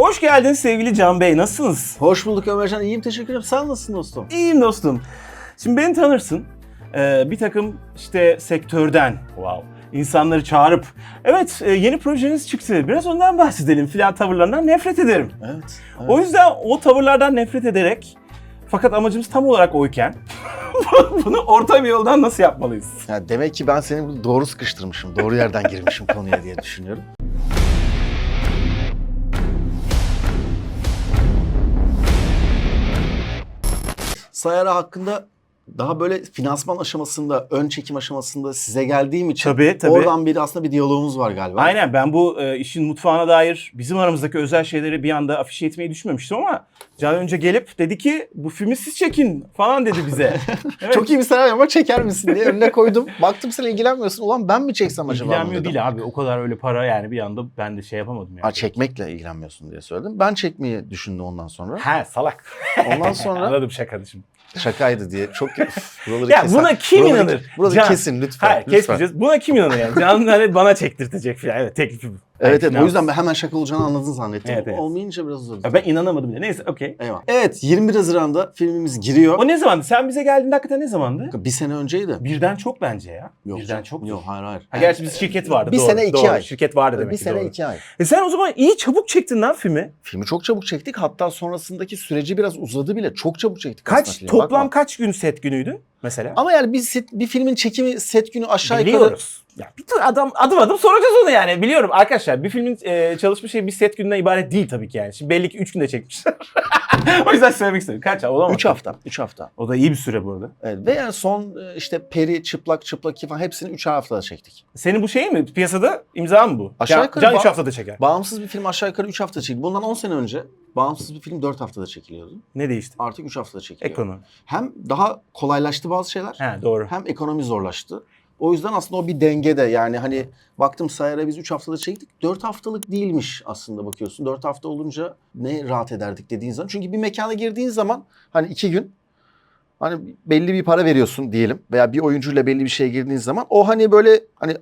Hoş geldin sevgili Can Bey. Nasılsınız? Hoş bulduk Ömercan. İyiyim teşekkür ederim. Sen nasılsın dostum? İyiyim dostum. Şimdi beni tanırsın. Ee, bir takım işte sektörden wow, insanları çağırıp evet e, yeni projeniz çıktı biraz ondan bahsedelim filan tavırlarından nefret ederim. Evet. O yüzden o tavırlardan nefret ederek fakat amacımız tam olarak oyken bunu orta bir yoldan nasıl yapmalıyız? Ya demek ki ben seni doğru sıkıştırmışım. Doğru yerden girmişim konuya diye düşünüyorum. Sayara hakkında daha böyle finansman aşamasında, ön çekim aşamasında size geldiğim için Tabii, tabii. oradan bir aslında bir diyalogumuz var galiba. Aynen ben bu e, işin mutfağına dair bizim aramızdaki özel şeyleri bir anda afişe etmeyi düşünmemiştim ama Can önce gelip dedi ki bu filmi siz çekin falan dedi bize. Evet. Çok iyi bir senaryo ama çeker misin diye önüne koydum. Baktım sen ilgilenmiyorsun. Ulan ben mi çeksem acaba? İlgilenmiyor değil abi. O kadar öyle para yani bir anda ben de şey yapamadım yani. Ha, çekmekle ilgilenmiyorsun diye söyledim. Ben çekmeyi düşündüm ondan sonra. He salak. Ondan sonra Anladım şakadı şimdi. Şakaydı diye çok buraları Ya keser. buna kim Buraları- inanır? Buraları Can- kesin lütfen. Hayır lütfen. kesmeyeceğiz. Buna kim inanır yani? Can hani bana çektirtecek falan. Evet teklifi bu. Evet evet o yüzden ben hemen şaka olacağını anladın zannettim. Evet, evet. Olmayınca biraz. Ya ben inanamadım bile. Neyse okey. Eyvallah. Evet 21 Haziran'da filmimiz giriyor. O ne zamandı? Sen bize geldiğinde hakikaten ne zamandı? Bir sene önceydi. Birden çok bence ya. Yok, Birden çok. Yok hayır hayır. Ha, gerçi biz şirket vardı. Bir doğru, sene iki doğru. ay. Şirket vardı demek bir ki, sene doğru. iki ay. E sen o zaman iyi çabuk çektin lan filmi. Filmi çok çabuk çektik. Hatta sonrasındaki süreci biraz uzadı bile. Çok çabuk çektik. Kaç toplam Bakma. kaç gün set günüydü mesela? Ama yani bir, set- bir filmin çekimi set günü aşağı yukarı Biliyoruz. Ya bir tür adam adım adım soracağız onu yani. Biliyorum arkadaşlar bir filmin e, çalışma şeyi bir set günden ibaret değil tabii ki yani. Şimdi belli ki 3 günde çekmişler. o yüzden söylemek istedim. Kaç ay olamaz. 3 hafta. 3 hafta. O da iyi bir süre bu arada. Evet. Ve yani son e, işte peri, çıplak, çıplak falan hepsini 3 haftada çektik. Senin bu şey mi? Piyasada imza mı bu? Aşağı yukarı Can ba- 3 haftada çeker. Bağımsız bir film aşağı yukarı 3 hafta çekildi. Bundan 10 sene önce bağımsız bir film 4 haftada çekiliyordu. Ne değişti? Artık 3 haftada çekiliyor. Ekonomi. Hem daha kolaylaştı bazı şeyler He doğru. hem ekonomi zorlaştı. O yüzden aslında o bir dengede yani hani baktım Sayar'a biz 3 haftada çektik. 4 haftalık değilmiş aslında bakıyorsun. 4 hafta olunca ne rahat ederdik dediğin zaman. Çünkü bir mekana girdiğin zaman hani 2 gün hani belli bir para veriyorsun diyelim veya bir oyuncuyla belli bir şeye girdiğin zaman o hani böyle hani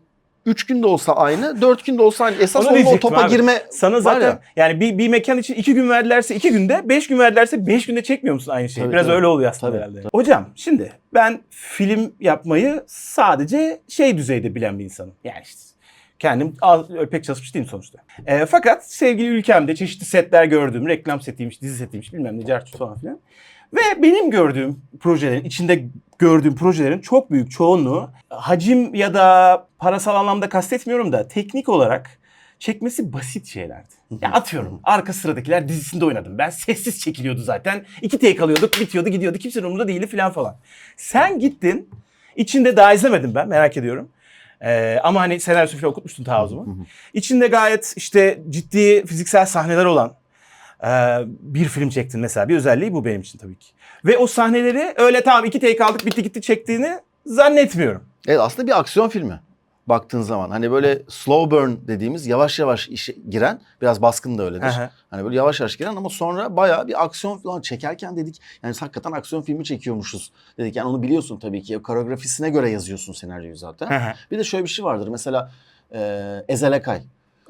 3 gün de olsa aynı, 4 gün de olsa aynı. Esas Onu onun o topa abi. girme Sana zaten ya. yani bir, bir mekan için 2 gün verdilerse 2 günde, 5 gün verdilerse 5 günde çekmiyor musun aynı şeyi? Tabii, Biraz tabii. öyle oluyor aslında Tabii, herhalde. Hocam şimdi ben film yapmayı sadece şey düzeyde bilen bir insanım. Yani işte kendim az, pek çalışmış değilim sonuçta. E, fakat sevgili ülkemde çeşitli setler gördüm. Reklam setiymiş, dizi setiymiş bilmem ne carçut falan filan. Ve benim gördüğüm projelerin, içinde gördüğüm projelerin çok büyük çoğunluğu hacim ya da parasal anlamda kastetmiyorum da teknik olarak çekmesi basit şeylerdi. Ya atıyorum arka sıradakiler dizisinde oynadım. Ben sessiz çekiliyordu zaten. İki take alıyorduk bitiyordu gidiyordu. Kimsenin umurunda değildi falan falan. Sen gittin içinde daha izlemedim ben merak ediyorum. Ee, ama hani senaryosu falan okutmuştun ta o zaman. İçinde gayet işte ciddi fiziksel sahneler olan bir film çektin mesela. Bir özelliği bu benim için tabii ki. Ve o sahneleri öyle tamam iki take aldık bitti gitti çektiğini zannetmiyorum. Evet aslında bir aksiyon filmi baktığın zaman. Hani böyle slow burn dediğimiz yavaş yavaş işe giren biraz baskın da öyledir. Hani böyle yavaş yavaş giren ama sonra bayağı bir aksiyon falan çekerken dedik yani hakikaten aksiyon filmi çekiyormuşuz dedik. Yani onu biliyorsun tabii ki. Koreografisine göre yazıyorsun senaryoyu zaten. Bir de şöyle bir şey vardır. Mesela e, Ezel Akay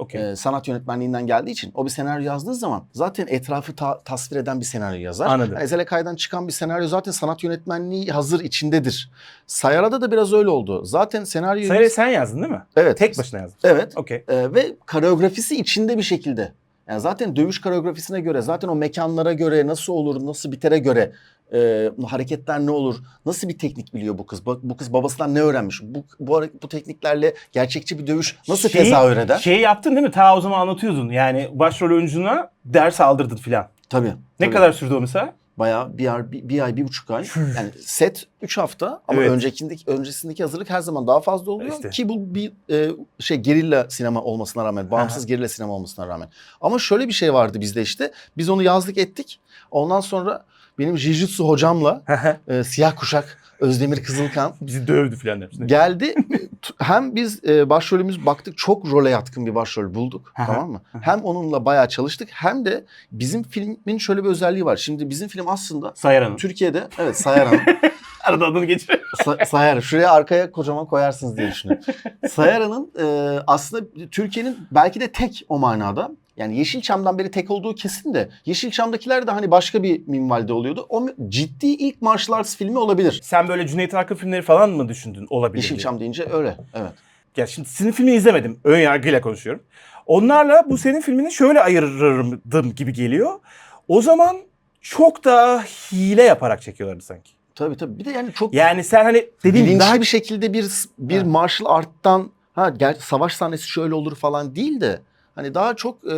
Okey. e, sanat yönetmenliğinden geldiği için o bir senaryo yazdığı zaman zaten etrafı ta- tasvir eden bir senaryo yazar. Anladım. Yani Ezel Akay'dan çıkan bir senaryo zaten sanat yönetmenliği hazır içindedir. Sayara'da da biraz öyle oldu. Zaten senaryoyu... Sayre sen yazdın değil mi? Evet. Tek başına yazdın. Evet. Okey. Ee, ve koreografisi içinde bir şekilde. Yani zaten dövüş koreografisine göre, zaten o mekanlara göre, nasıl olur, nasıl bitere göre e, hareketler ne olur, nasıl bir teknik biliyor bu kız? Bu, bu kız babasından ne öğrenmiş? Bu, bu, bu tekniklerle gerçekçi bir dövüş nasıl Şeyi- tezahür eder? Şeyi yaptın değil mi? Ta o zaman anlatıyordun. Yani başrol oyuncuna ders aldırdın filan. Tabii. Ne tabii. kadar sürdü o mesela? Bayağı bir, ay, bir, bir ay, bir buçuk ay. Yani set üç hafta ama Evet. öncekindeki, öncesindeki hazırlık her zaman daha fazla oluyor. İşte. Ki bu bir e, şey gerilla sinema olmasına rağmen, bağımsız gerilla sinema olmasına rağmen. Ama şöyle bir şey vardı bizde işte. Biz onu yazdık ettik. Ondan sonra benim Jijutsu hocamla e, siyah kuşak Özdemir Kızılkan Bizi dövdü filan demiş. geldi. Hem biz e, başrolümüz baktık çok role yatkın bir başrol bulduk. Tamam mı? Hem onunla bayağı çalıştık hem de bizim filmin şöyle bir özelliği var. Şimdi bizim film aslında Sayar Hanım. Türkiye'de evet Sayar Hanım. Arada adını geçir. Sa- Sayar. Şuraya arkaya kocaman koyarsınız diye düşünüyorum. Sayara'nın e, aslında Türkiye'nin belki de tek o manada Yani Yeşilçam'dan beri tek olduğu kesin de Yeşilçam'dakiler de hani başka bir minvalde oluyordu. O ciddi ilk martial arts filmi olabilir. Sen böyle Cüneyt Arkın filmleri falan mı düşündün olabilir? Yeşilçam deyince öyle. Evet. Ya şimdi sizin filmini izlemedim. Ön yargıyla konuşuyorum. Onlarla bu senin filmini şöyle ayırırdım gibi geliyor. O zaman çok daha hile yaparak çekiyorlardı sanki. Tabii tabii. Bir de yani çok Yani sen hani dediğim bilinçli daha bir şekilde bir bir Ha. martial art'tan ha gel savaş sahnesi şöyle olur falan değil de hani daha çok e,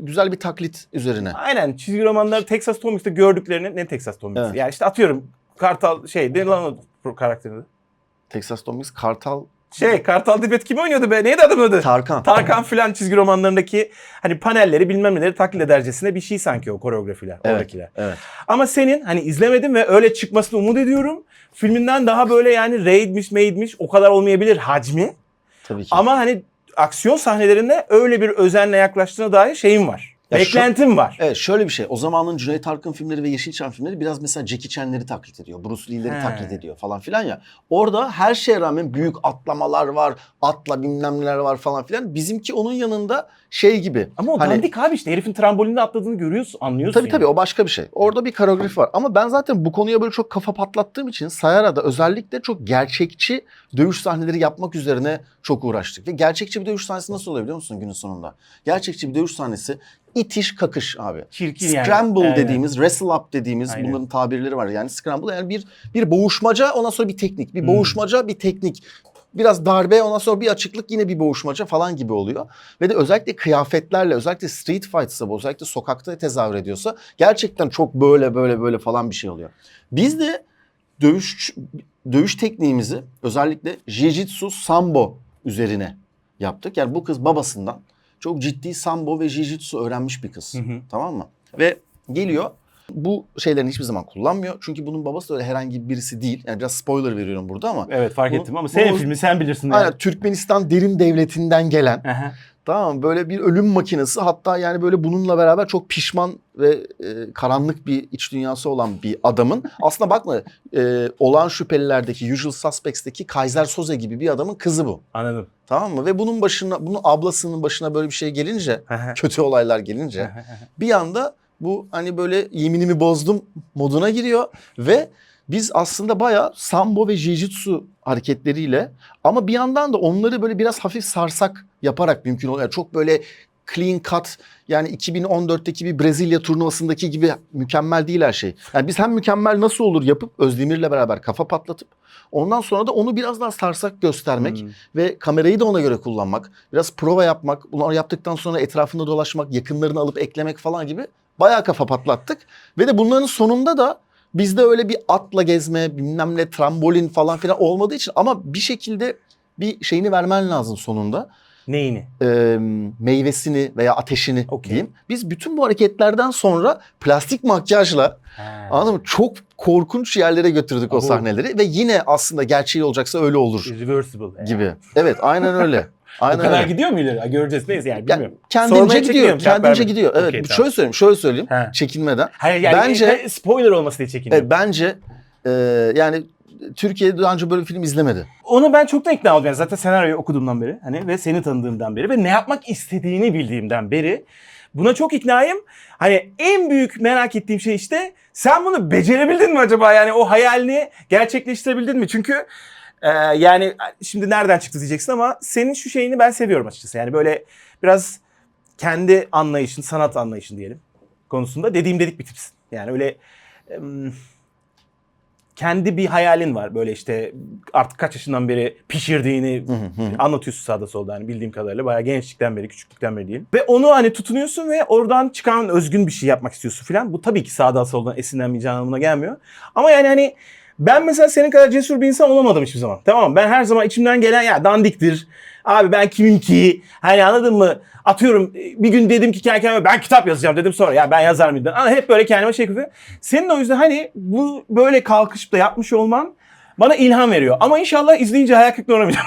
güzel bir taklit üzerine. Aynen çizgi romanları Texas Tomics'te gördüklerini ne Texas Tomics? Evet. Yani işte atıyorum Kartal şey ne lan o karakterini? Texas Tomix Kartal Şey Kartal Dibet kim oynuyordu be? Neydi adamın adı? Tarkan. Tarkan filan çizgi romanlarındaki hani panelleri bilmem neleri taklit edercesine bir şey sanki o koreografiler Evet. oradakiler. Evet. Ama senin hani izlemedim ve öyle çıkmasını umut ediyorum. Filminden daha böyle yani raidmiş made'miş o kadar olmayabilir hacmi. Tabii ki. Ama hani aksiyon sahnelerinde öyle bir özenle yaklaştığına dair şeyim var. Ya şu- Beklentim var. Evet şöyle bir şey. O zamanın Cüneyt Arkın filmleri ve Yeşilçam filmleri biraz mesela Jackie Chan'leri taklit ediyor. Bruce Lee'leri He. taklit ediyor falan filan ya. Orada her şeye rağmen büyük atlamalar var. Atla bilmem neler var falan filan. Bizimki onun yanında şey gibi. Ama o hani- dandik abi işte herifin trambolinde atladığını görüyorsun, anlıyorsun. Tabii tabii o başka bir şey. Orada bir koreografi var. Ama ben zaten bu konuya böyle çok kafa patlattığım için Sayara'da özellikle çok gerçekçi dövüş sahneleri yapmak üzerine çok uğraştık. Ve gerçekçi bir dövüş sahnesi nasıl oluyor biliyor musun günün sonunda? Gerçekçi bir dövüş sahnesi itiş kakış abi. Çirkin yani. Scramble Aynen. dediğimiz, wrestle up dediğimiz Aynen. bunların tabirleri var. Yani scramble yani bir bir boğuşmaca ondan sonra bir teknik. Bir Hmm. boğuşmaca bir teknik. Biraz darbe ondan sonra bir açıklık yine bir boğuşmaca falan gibi oluyor. Ve de özellikle kıyafetlerle özellikle street fight'sa bu özellikle sokakta tezahür ediyorsa gerçekten çok böyle böyle böyle falan bir şey oluyor. Biz de dövüş dövüş tekniğimizi özellikle jiu-jitsu sambo üzerine yaptık. Yani bu kız babasından çok ciddi sambo ve jiu-jitsu öğrenmiş bir kız. Hı hı. Tamam mı? Ve geliyor bu şeylerini hiçbir zaman kullanmıyor. Çünkü bunun babası da öyle herhangi birisi değil. Yani biraz spoiler veriyorum burada ama. Evet fark Bu- ettim ama senin bu- filmi sen bilirsin. yani. Aynen Türkmenistan derin devletinden gelen Aha. Tamam mı? Böyle bir ölüm makinesi hatta yani böyle bununla beraber çok pişman ve e, karanlık bir iç dünyası olan bir adamın aslında bakma e, olan şüphelilerdeki Usual Suspects'teki Kaiser Soze gibi bir adamın kızı bu. Anladım. Tamam mı? Ve bunun başına bunun ablasının başına böyle bir şey gelince kötü olaylar gelince bir anda bu hani böyle yeminimi bozdum moduna giriyor ve biz aslında bayağı sambo ve jiu-jitsu hareketleriyle ama bir yandan da onları böyle biraz hafif sarsak yaparak mümkün oluyor. Yani çok böyle clean cut yani 2014'teki bir Brezilya turnuvasındaki gibi mükemmel değil her şey. Yani biz hem mükemmel nasıl olur yapıp Özdemir'le beraber kafa patlatıp ondan sonra da onu biraz daha sarsak göstermek Hmm. ve kamerayı da ona göre kullanmak, biraz prova yapmak, bunları yaptıktan sonra etrafında dolaşmak, yakınlarını alıp eklemek falan gibi bayağı kafa patlattık. Ve de bunların sonunda da bizde öyle bir atla gezme, bilmem ne trambolin falan filan olmadığı için ama bir şekilde bir şeyini vermen lazım sonunda. Neyini? Ee, meyvesini veya ateşini Okey. diyeyim. Biz bütün bu hareketlerden sonra plastik makyajla Ha. anladın mı? Çok korkunç yerlere götürdük o Abo. sahneleri ve yine aslında gerçeği olacaksa öyle olur Reversible. gibi. Evet aynen öyle. O Aynen kadar öyle. gidiyor mu ileri? Göreceğiz neyse yani Ya, bilmiyorum. kendince Sormaya gidiyor. Kendince gidiyor. Evet. Tamam. şöyle söyleyeyim. Şöyle söyleyeyim. Ha. Çekinmeden. Hayır yani Bence- spoiler olması diye çekiniyorum. E, bence e, yani Türkiye'de daha önce böyle bir film izlemedi. Onu ben çoktan ikna oldum. Yani zaten senaryoyu okuduğumdan beri hani ve seni tanıdığımdan beri ve ne yapmak istediğini bildiğimden beri buna çok iknayım. Hani en büyük merak ettiğim şey işte sen bunu becerebildin mi acaba? Yani o hayalini gerçekleştirebildin mi? Çünkü e, yani şimdi nereden çıktı diyeceksin ama senin şu şeyini ben seviyorum açıkçası. Yani böyle biraz kendi anlayışın, sanat anlayışın diyelim konusunda dediğim dedik bir tipsin. Yani öyle kendi bir hayalin var. Böyle işte artık kaç yaşından beri pişirdiğini anlatıyorsun sağda solda hani bildiğim kadarıyla. Bayağı gençlikten beri, küçüklükten beri diyelim. Ve onu hani tutunuyorsun ve oradan çıkan özgün bir şey yapmak istiyorsun falan. Bu tabii ki sağdan soldan esinlenmeyeceğin anlamına gelmiyor. Ama yani hani ben mesela senin kadar cesur bir insan olamadım hiçbir zaman. Tamam mı? Ben her zaman içimden gelen ya dandiktir. Abi ben kimim ki? Hani anladın mı? Atıyorum bir gün dedim ki kendi kendime ben kitap yazacağım dedim sonra ya ben yazar mıydım? Ama hep böyle kendime şey yapıyorum. Senin o yüzden hani bu böyle kalkışıp da yapmış olman bana ilham veriyor. Ama inşallah izleyince hayal kırıklığına uğramayacağım.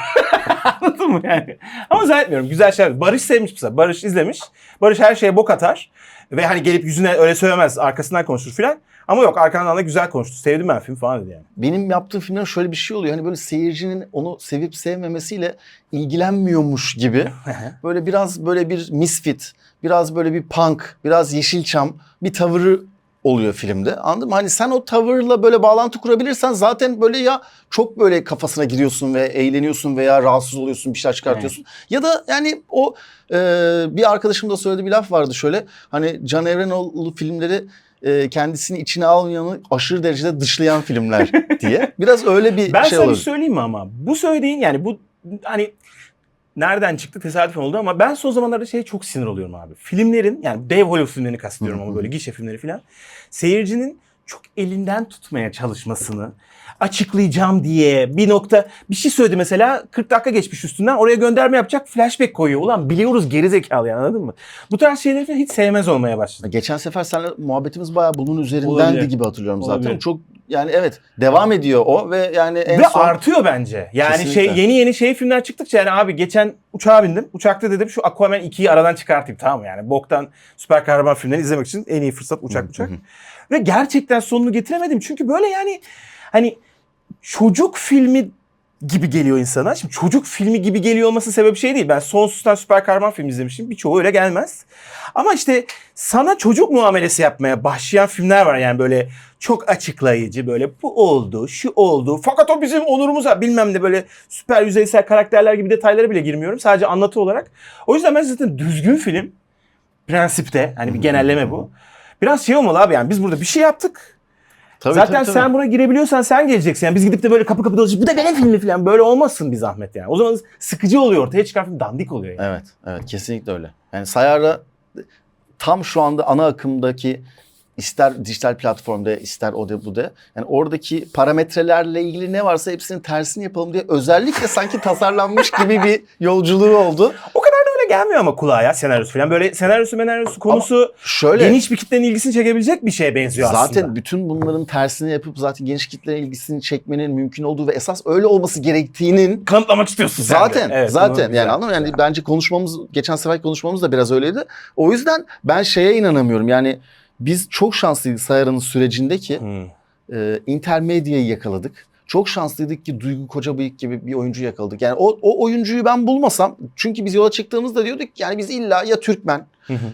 Anladın mı yani? Ama zannetmiyorum. Güzel şeyler. Barış sevmiş mesela. Barış izlemiş. Barış her şeye bok atar. Ve hani gelip yüzüne öyle söylemez. Arkasından konuşur filan. Ama yok arkandan da güzel konuştu. Sevdim ben film falan dedi yani. Benim yaptığım filmlerin şöyle bir şey oluyor. Hani böyle seyircinin onu sevip sevmemesiyle ilgilenmiyormuş gibi. böyle biraz böyle bir misfit, biraz böyle bir punk, biraz yeşilçam bir tavırı oluyor filmde. Anladın mı? Hani sen o tavırla böyle bağlantı kurabilirsen zaten böyle ya çok böyle kafasına giriyorsun ve eğleniyorsun veya rahatsız oluyorsun bir şeyler çıkartıyorsun. Ya da yani o e, bir arkadaşım da söylediği bir laf vardı şöyle. Hani Can Evrenoğlu filmleri e, kendisini içine almayanı aşırı derecede dışlayan filmler diye. Biraz öyle bir Ben şey sana olur. şey söyleyeyim mi ama? Bu söylediğin yani bu hani nereden çıktı tesadüfen oldu ama ben son zamanlarda şeye çok sinir oluyorum abi. Filmlerin yani dev Hollywood filmlerini kastediyorum ama böyle gişe filmleri falan. Seyircinin çok elinden tutmaya çalışmasını açıklayacağım diye bir nokta bir şey söyledi mesela 40 dakika geçmiş üstünden oraya gönderme yapacak flashback koyuyor. Ulan biliyoruz geri zekalı yani anladın mı? Bu tarz şeyleri hiç sevmez olmaya başladım. Geçen sefer seninle muhabbetimiz bayağı bunun üzerindendi Olabilir. gibi hatırlıyorum zaten. Olabilir. Çok yani evet devam ediyor o ve yani en Ve son artıyor bence. Yani Kesinlikle. şey yeni yeni şey filmler çıktıkça yani abi geçen uçağa bindim. Uçakta dedim şu Aquaman 2'yi aradan çıkartayım tamam mı? Yani boktan süper kahraman filmlerini izlemek için en iyi fırsat uçak uçak. Ve gerçekten sonunu getiremedim. Çünkü böyle yani hani çocuk filmi gibi geliyor insana. Şimdi çocuk filmi gibi geliyor olması sebep şey değil. Ben sonsuzdan süper kahraman film izlemişim. Birçoğu öyle gelmez. Ama işte sana çocuk muamelesi yapmaya başlayan filmler var. Yani böyle çok açıklayıcı böyle bu oldu, şu oldu. Fakat o bizim onurumuza bilmem ne böyle süper yüzeysel karakterler gibi detaylara bile girmiyorum. Sadece anlatı olarak. O yüzden ben zaten düzgün film prensipte hani bir genelleme bu. Biraz şey olmalı abi yani biz burada bir şey yaptık. Tabii, Zaten tabii, tabii. sen buna girebiliyorsan sen geleceksin. Yani biz gidip de böyle kapı kapı dolaşıp bu da benim filmi falan böyle olmasın bir zahmet yani. O zaman sıkıcı oluyor ortaya çıkan film dandik oluyor yani. Evet, evet kesinlikle öyle. Yani Sayar'a tam şu anda ana akımdaki ister dijital platformda ister o da bu da yani oradaki parametrelerle ilgili ne varsa hepsinin tersini yapalım diye özellikle sanki tasarlanmış gibi bir yolculuğu oldu. O kadar da öyle gelmiyor ama kulağa ya senaryosu falan. Böyle senaryosu senaryosu konusu Şöyle geniş bir kitlenin ilgisini çekebilecek bir şeye benziyor zaten aslında. bütün bunların tersini yapıp zaten geniş kitlenin ilgisini çekmenin mümkün olduğu ve esas öyle olması gerektiğinin Kanıtlamak istiyorsun sen de. Zaten Evet, zaten yani anladın mı? Yani bence konuşmamız geçen sefer konuşmamız da biraz öyleydi. O yüzden ben şeye inanamıyorum. Yani biz çok şanslıydık Sayara'nın sürecindeki Hmm. e, intermedyayı yakaladık. Çok şanslıydık ki Duygu Kocabıyık gibi bir oyuncu yakaladık. Yani o, o oyuncuyu ben bulmasam çünkü biz yola çıktığımızda diyorduk ki yani biz illa ya Türkmen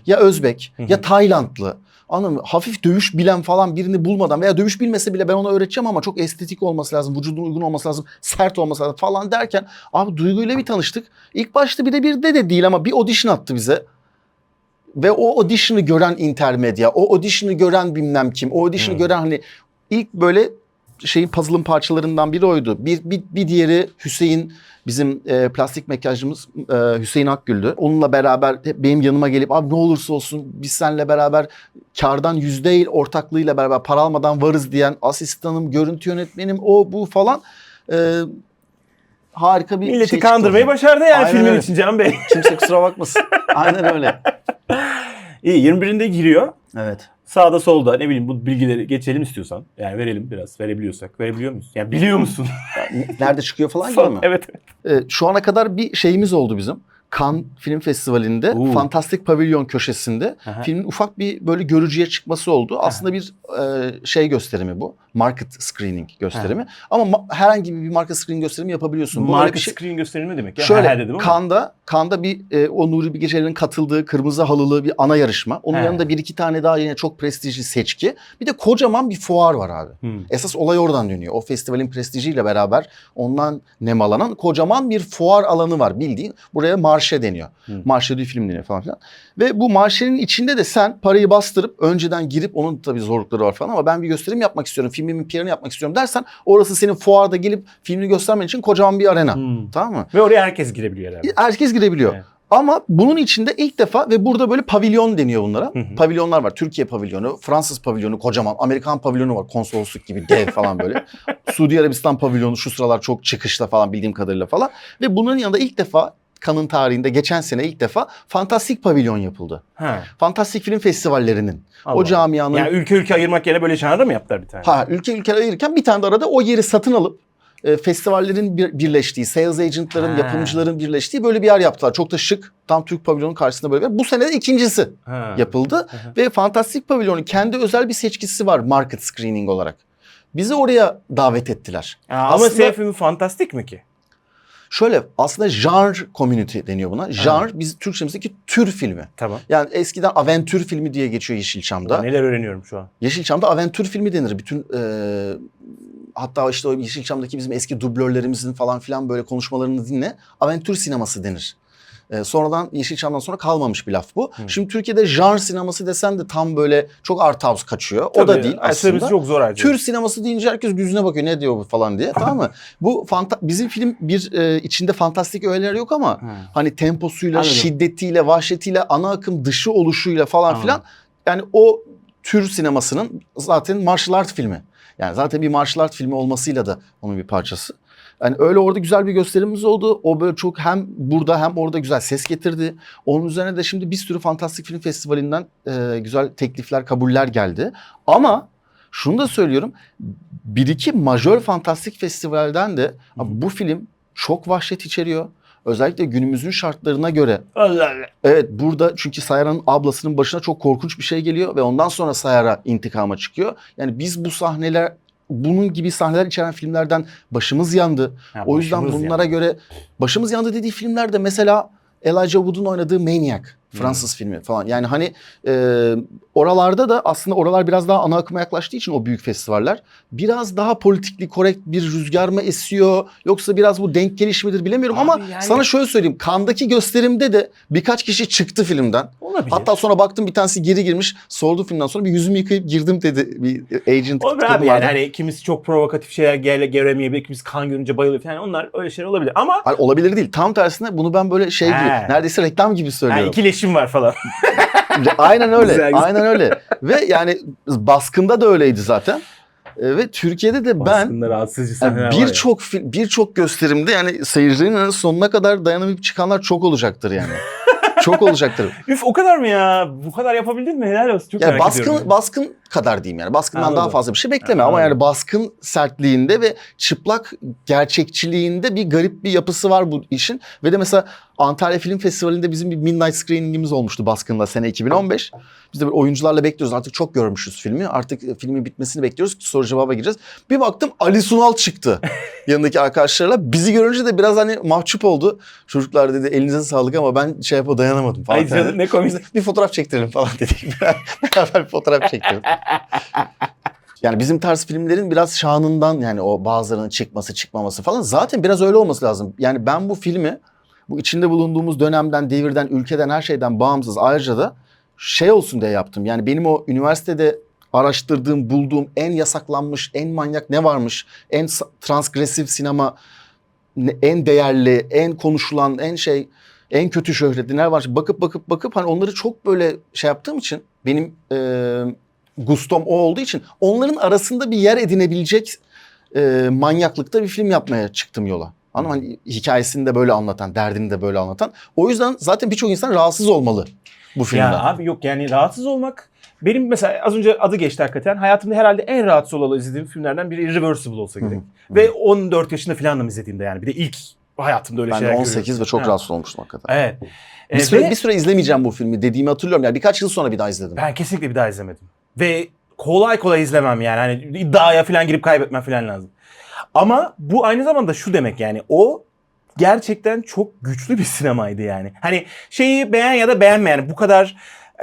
ya Özbek ya Taylandlı anladın mı? Hafif dövüş bilen falan birini bulmadan veya dövüş bilmese bile ben ona öğreteceğim ama çok estetik olması lazım, vücudun uygun olması lazım, sert olması lazım falan derken abi Duygu'yla bir tanıştık. İlk başta bir de bir de de değil ama bir audition attı bize. Ve o audition'ı gören intermedya, o audition'ı gören bilmem kim, o audition'ı Hmm. gören hani ilk böyle şeyin puzzle'ın parçalarından biri oydu. Bir, bir, bir diğeri Hüseyin bizim e, plastik makyajcımız e, Hüseyin Akgül'dü. Onunla beraber hep benim yanıma gelip abi ne olursa olsun biz seninle beraber kardan yüzde değil ortaklığıyla beraber para almadan varız diyen asistanım, görüntü yönetmenim o bu falan e, harika bir Milleti şey çıktı kandırmayı ortaya. başardı yani Aynen filmin öyle. için Can Bey. Kimse kusura bakmasın. Aynen öyle. İyi 21'inde giriyor. Evet. Sağda solda ne bileyim bu bilgileri geçelim istiyorsan. Yani verelim biraz verebiliyorsak. Verebiliyor muyuz? Yani biliyor musun? Nerede çıkıyor falan gibi mi? evet. Ee, şu ana kadar bir şeyimiz oldu bizim. Cannes Film Festivali'nde Oo. Fantastik Pavilion köşesinde Aha. filmin ufak bir böyle görücüye çıkması oldu. Aslında bir e, şey gösterimi bu. Market screening gösterimi. Ama ma- herhangi bir market screening gösterimi yapabiliyorsun. Bu bir şey. screen gösterimi demek ya. Şöyle dedim. Kanda Kanda bir e, o Nuri Bilge katıldığı kırmızı halılı bir ana yarışma. Onun He. yanında bir iki tane daha yine çok prestijli seçki. Bir de kocaman bir fuar var abi. Hmm. Esas olay oradan dönüyor. O festivalin prestijiyle beraber ondan nemalanan kocaman bir fuar alanı var bildiğin. Buraya marşe deniyor. Hı. Marşe du film deniyor falan filan. Ve bu marşenin içinde de sen parayı bastırıp önceden girip onun tabii zorlukları var falan ama ben bir gösterim yapmak istiyorum. Filmimin PR'ını yapmak istiyorum dersen orası senin fuarda gelip filmini göstermen için kocaman bir arena. Hmm. Tamam mı? Ve oraya herkes girebiliyor herhalde. Herkes girebiliyor. Evet. Ama bunun içinde ilk defa ve burada böyle pavilyon deniyor bunlara. Hı hı. Pavilyonlar var. Türkiye pavilyonu, Fransız pavilyonu kocaman, Amerikan pavilyonu var. Konsolosluk gibi dev falan böyle. Suudi Arabistan pavilyonu şu sıralar çok çıkışta falan bildiğim kadarıyla falan. Ve bunun yanında ilk defa Kanın tarihinde geçen sene ilk defa Fantastik Pavilyon yapıldı. Ha. Fantastik Film Festivallerinin. Allah. O camianın Yani ülke ülke ayırmak yerine böyle şanrı mı yaptılar bir tane? Ha ülke ülke ayırırken bir tane de arada o yeri satın alıp e, festivallerin bir, birleştiği, sales agentların, Ha. yapımcıların birleştiği böyle bir yer yaptılar. Çok da şık. Tam Türk pavilyonun karşısında böyle. bir- Bu sene de ikincisi Ha. yapıldı. Ve Fantastik Pavilyon'un kendi özel bir seçkisi var market screening olarak. Bizi oraya davet ettiler. Aa, ama Aslında- filmi fantastik mi ki? Şöyle aslında genre community deniyor buna. Genre biz Türkçemizdeki tür filmi. Tamam. Yani eskiden aventür filmi diye geçiyor Yeşilçam'da. Neler öğreniyorum şu an. Yeşilçam'da aventür filmi denir. Bütün e, hatta işte o Yeşilçam'daki bizim eski dublörlerimizin falan filan böyle konuşmalarını dinle. Aventür sineması denir. E, sonradan Yeşilçam'dan sonra kalmamış bir laf bu. Hı. Şimdi Türkiye'de genre sineması desen de tam böyle çok art house kaçıyor. o da Tabii, değil aslında. çok zor harcıyor. Tür sineması deyince herkes yüzüne bakıyor ne diyor bu falan diye tamam mı? Bu fanta- bizim film bir e, içinde fantastik öğeler yok ama Ha. hani temposuyla, Anladım. şiddetiyle, vahşetiyle, ana akım dışı oluşuyla falan Anladım. filan yani o tür sinemasının zaten martial art filmi. Yani zaten bir martial art filmi olmasıyla da onun bir parçası. Yani öyle orada güzel bir gösterimimiz oldu. O böyle çok hem burada hem orada güzel ses getirdi. Onun üzerine de şimdi bir sürü fantastik film festivalinden e, güzel teklifler, kabuller geldi. Ama şunu da söylüyorum. Bir iki majör fantastik festivalden de bu film çok vahşet içeriyor. Özellikle günümüzün şartlarına göre Allah Allah. Evet burada çünkü Sayara'nın ablasının başına çok korkunç bir şey geliyor ve ondan sonra Sayara intikama çıkıyor. Yani biz bu sahneler bunun gibi sahneler içeren filmlerden başımız yandı. Ha, o yüzden başımız bunlara yani. göre başımız yandı dediği filmlerde mesela Elijah Wood'un oynadığı Maniac Fransız filmi falan. Yani hani e, oralarda da aslında oralar biraz daha ana akıma yaklaştığı için o büyük festivaller biraz daha politikli korrekt bir rüzgar mı esiyor yoksa biraz bu denk geliş midir bilemiyorum Abi ama yani- sana şöyle söyleyeyim. Kandaki gösterimde de birkaç kişi çıktı filmden. Olabilir. Hatta sonra baktım bir tanesi geri girmiş. Sordu filmden sonra bir yüzümü yıkayıp girdim dedi bir agent. Olur abi yani hani kimisi çok provokatif şeyler gele göremeyebilir, kimisi kan görünce bayılıyor falan. Onlar öyle şeyler olabilir. Ama Hayır, olabilir değil. Tam tersine bunu ben böyle şey gibi He. neredeyse reklam gibi yani söylüyorum. İkileşim var falan. Aynen öyle. Güzel, güzel. Aynen öyle. Ve yani baskında da öyleydi zaten. E, Ve Türkiye'de de ben rahatsızcı yani birçok fil- birçok gösterimde yani seyircinin sonuna kadar dayanamayıp çıkanlar çok olacaktır yani. çok olacaktır. Üf o kadar mı ya? Bu kadar yapabildin mi? Helal olsun. Çok Yani merak baskın ediyorum. baskın kadar diyeyim yani. Baskından Anladım. daha fazla bir şey bekleme ama Anladım. yani baskın sertliğinde ve çıplak gerçekçiliğinde bir garip bir yapısı var bu işin. Ve de mesela Antalya Film Festivali'nde bizim bir midnight screening'imiz olmuştu baskınla sene 2015. Biz de oyuncularla bekliyoruz. Artık çok görmüşüz filmi. Artık e, filmin bitmesini bekliyoruz. Soru cevaba gireceğiz. Bir baktım Ali Sunal çıktı yanındaki arkadaşlarla. Bizi görünce de biraz hani mahcup oldu. Çocuklar dedi elinize sağlık ama ben şey yapıp dayanamadım falan. Ay canım ne komik. bir fotoğraf çektirelim falan dedik. Beraber bir fotoğraf çektirelim. Yani bizim tarz filmlerin biraz şanından yani o bazılarının çıkması çıkmaması falan zaten biraz öyle olması lazım. Yani ben bu filmi bu içinde bulunduğumuz dönemden, devirden, ülkeden her şeyden bağımsız ayrıca da şey olsun diye yaptım. Yani benim o üniversitede araştırdığım, bulduğum en yasaklanmış, en manyak ne varmış, en transgresif sinema, ne- en değerli, en konuşulan, en şey, en kötü şöhretli neler var? Bakıp bakıp bakıp hani onları çok böyle şey yaptığım için benim e, gustom o olduğu için onların arasında bir yer edinebilecek e, manyaklıkta bir film yapmaya çıktım yola. Anladın mı? Hani hikayesini de böyle anlatan, derdini de böyle anlatan. O yüzden zaten birçok insan rahatsız olmalı bu filmden. Ya abi yok yani rahatsız olmak benim mesela az önce adı geçti hakikaten. Hayatımda herhalde en rahatsız olalı izlediğim filmlerden biri Irreversible olsa gerek. Ve 14 yaşında falan da izlediğimde yani. Bir de ilk hayatımda öyle ben şeyler 18 ve görüyorum. çok Ha. rahatsız olmuştum hakikaten. Evet. Bir Ee, süre, ve bir süre izlemeyeceğim bu filmi dediğimi hatırlıyorum. Yani birkaç yıl sonra bir daha izledim. ben kesinlikle bir daha izlemedim. Ve kolay kolay izlemem yani. Hani iddiaya falan girip kaybetmem falan lazım. Ama bu aynı zamanda şu demek yani o gerçekten çok güçlü bir sinemaydı yani. Hani şeyi beğen ya da beğenme yani bu kadar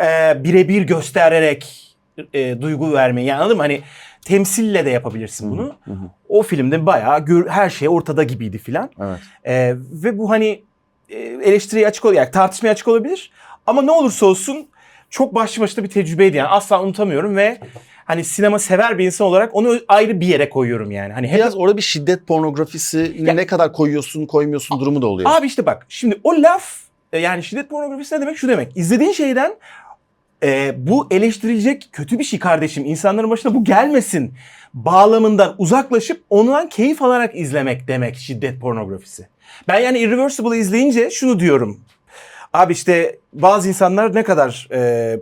e, birebir göstererek e, duygu vermeyi yani anladın mı? Hani temsille de yapabilirsin bunu. Hı hı. O filmde bayağı gör, her şey ortada gibiydi filan. Evet. Ee, ve bu hani e, eleştiriye açık oluyor. Yani tartışmaya açık olabilir. Ama ne olursa olsun çok başlı başına bir tecrübeydi yani. Asla unutamıyorum ve hani sinema sever bir insan olarak onu ayrı bir yere koyuyorum yani. Hani hep Biraz orada bir şiddet pornografisini Ya- ne kadar koyuyorsun koymuyorsun durumu da oluyor. Abi işte bak şimdi o laf e, yani şiddet pornografisi ne demek? Şu demek. İzlediğin şeyden e, bu eleştirilecek kötü bir şey kardeşim. İnsanların başına bu gelmesin bağlamından uzaklaşıp ondan keyif alarak izlemek demek şiddet pornografisi. Ben yani Irreversible'ı izleyince şunu diyorum. Abi işte bazı insanlar ne kadar e,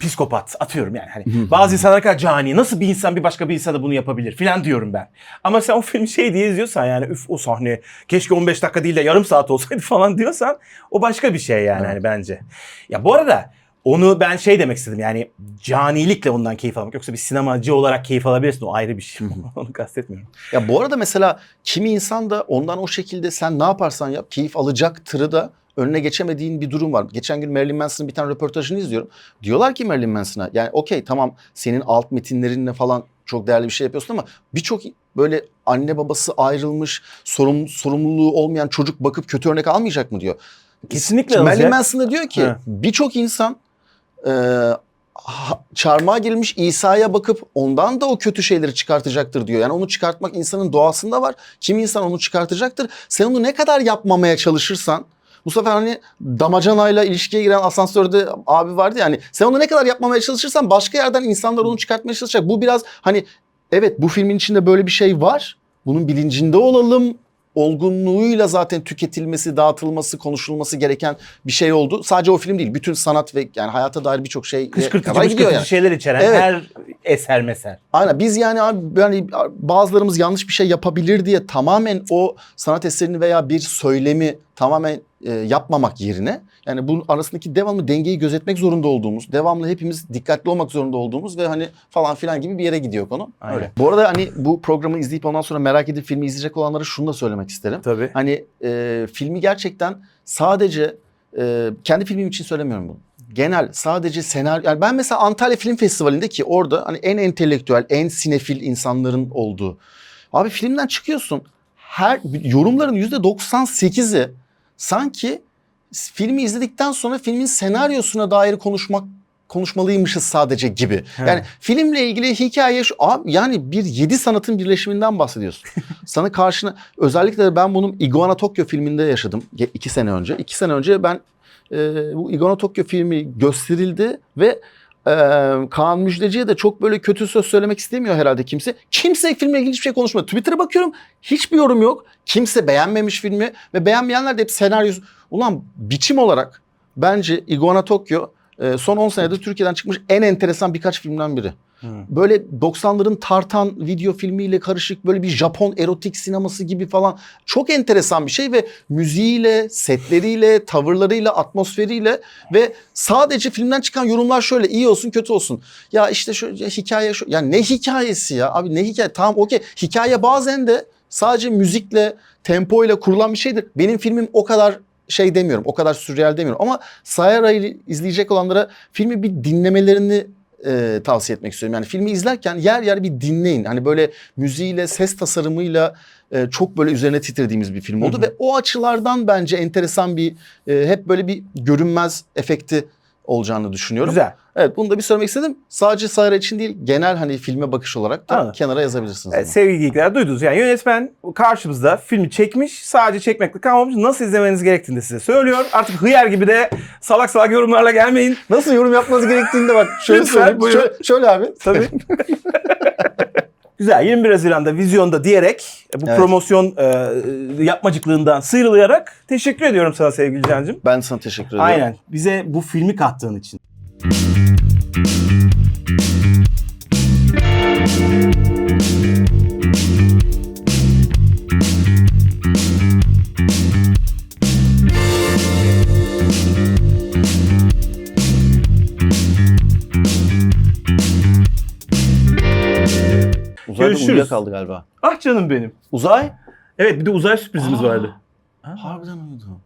psikopat atıyorum yani. Hani bazı insanlar kadar cani. Nasıl bir insan bir başka bir insana bunu yapabilir filan diyorum ben. Ama sen o filmi şey diye izliyorsan yani üf o sahne keşke 15 dakika değil de yarım saat olsaydı falan diyorsan o başka bir şey yani hani bence. Ya bu arada onu ben şey demek istedim yani canilikle bundan keyif almak. Yoksa bir sinemacı olarak keyif alabilirsin o ayrı bir şey. onu kastetmiyorum. Ya bu arada mesela kimi insan da ondan o şekilde sen ne yaparsan yap keyif alacaktırı da önüne geçemediğin bir durum var. Geçen gün Marilyn Manson'ın bir tane röportajını izliyorum. Diyorlar ki Marilyn Manson'a yani okey tamam senin alt metinlerinle falan çok değerli bir şey yapıyorsun ama birçok böyle anne babası ayrılmış sorum, sorumluluğu olmayan çocuk bakıp kötü örnek almayacak mı diyor. Kesinlikle Şimdi Marilyn. Manson da diyor ki birçok insan e, ha- çarmıha girmiş İsa'ya bakıp ondan da o kötü şeyleri çıkartacaktır diyor. Yani onu çıkartmak insanın doğasında var. Kim insan onu çıkartacaktır. Sen onu ne kadar yapmamaya çalışırsan bu sefer hani damacanayla ilişkiye giren asansörde abi vardı ya hani sen onu ne kadar yapmamaya çalışırsan başka yerden insanlar onu çıkartmaya çalışacak. Bu biraz hani evet bu filmin içinde böyle bir şey var. Bunun bilincinde olalım olgunluğuyla zaten tüketilmesi, dağıtılması, konuşulması gereken bir şey oldu. Sadece o film değil, bütün sanat ve yani hayata dair birçok şey Kışkırtıcı kadar gidiyor kışkırtıcı yani. şeyler içeren Evet. her eser meser. Aynen biz yani abi yani bazılarımız yanlış bir şey yapabilir diye tamamen o sanat eserini veya bir söylemi tamamen e, yapmamak yerine yani bunun arasındaki devamlı dengeyi gözetmek zorunda olduğumuz, devamlı hepimiz dikkatli olmak zorunda olduğumuz ve hani falan filan gibi bir yere gidiyor konu. Aynen. Öyle. Bu arada hani bu programı izleyip ondan sonra merak edip filmi izleyecek olanlara şunu da söylemek isterim. Tabii. Hani e, filmi gerçekten sadece e, kendi filmim için söylemiyorum bunu. Genel sadece senaryo yani ben mesela Antalya Film Festivali'nde ki orada hani en entelektüel, en sinefil insanların olduğu. Abi filmden çıkıyorsun. Her yorumların %98'i sanki filmi izledikten sonra filmin senaryosuna dair konuşmak konuşmalıymışız sadece gibi. He. Yani filmle ilgili hikaye şu abi yani bir yedi sanatın birleşiminden bahsediyorsun. Sana karşına özellikle ben bunun Iguana Tokyo filminde yaşadım iki sene önce. İki sene önce ben e, bu Iguana Tokyo filmi gösterildi ve e, Kaan Müjdeci'ye de çok böyle kötü söz söylemek istemiyor herhalde kimse. Kimse filmle ilgili hiçbir şey konuşmadı. Twitter'a bakıyorum hiçbir yorum yok. Kimse beğenmemiş filmi ve beğenmeyenler de hep senaryosu. Ulan biçim olarak bence Iguana Tokyo e, son 10 senede Türkiye'den çıkmış en enteresan birkaç filmden biri. Böyle 90'ların tartan video filmiyle karışık böyle bir Japon erotik sineması gibi falan çok enteresan bir şey ve müziğiyle, setleriyle, tavırlarıyla, atmosferiyle ve sadece filmden çıkan yorumlar şöyle iyi olsun kötü olsun. Ya işte şu ya hikaye şu ya ne hikayesi ya abi ne hikaye tamam okey hikaye bazen de sadece müzikle, tempoyla kurulan bir şeydir. Benim filmim o kadar şey demiyorum. O kadar sürreal demiyorum. Ama Sayara'yı izleyecek olanlara filmi bir dinlemelerini e, tavsiye etmek istiyorum. Yani filmi izlerken yer yer bir dinleyin. Hani böyle müziğiyle, ses tasarımıyla e, çok böyle üzerine titrediğimiz bir film oldu. Hı hı. Ve o açılardan bence enteresan bir, e, hep böyle bir görünmez efekti olacağını düşünüyorum. Güzel. Evet bunu da bir söylemek istedim. Sadece Sayra için değil genel hani filme bakış olarak da Anladım. kenara yazabilirsiniz. Evet, sevgili geekler duydunuz. Yani yönetmen karşımızda filmi çekmiş. Sadece çekmekle kalmamış. Nasıl izlemeniz gerektiğini de size söylüyor. Artık hıyar gibi de salak salak yorumlarla gelmeyin. Nasıl yorum yapmanız gerektiğini de bak şöyle Lütfen, söyleyeyim. Şöyle, şöyle abi. Tabii. Güzel. 21 Haziran'da vizyonda diyerek bu Evet. promosyon e, yapmacıklığından sıyrılarak teşekkür ediyorum sana sevgili Can'cığım. Ben sana teşekkür ediyorum. Aynen. Bize bu filmi kattığın için. Uzayda Görüşürüz. uyuyakaldı galiba. Ah canım benim. Uzay? Evet bir de uzay sürprizimiz Aa. vardı. Harbiden uyudu.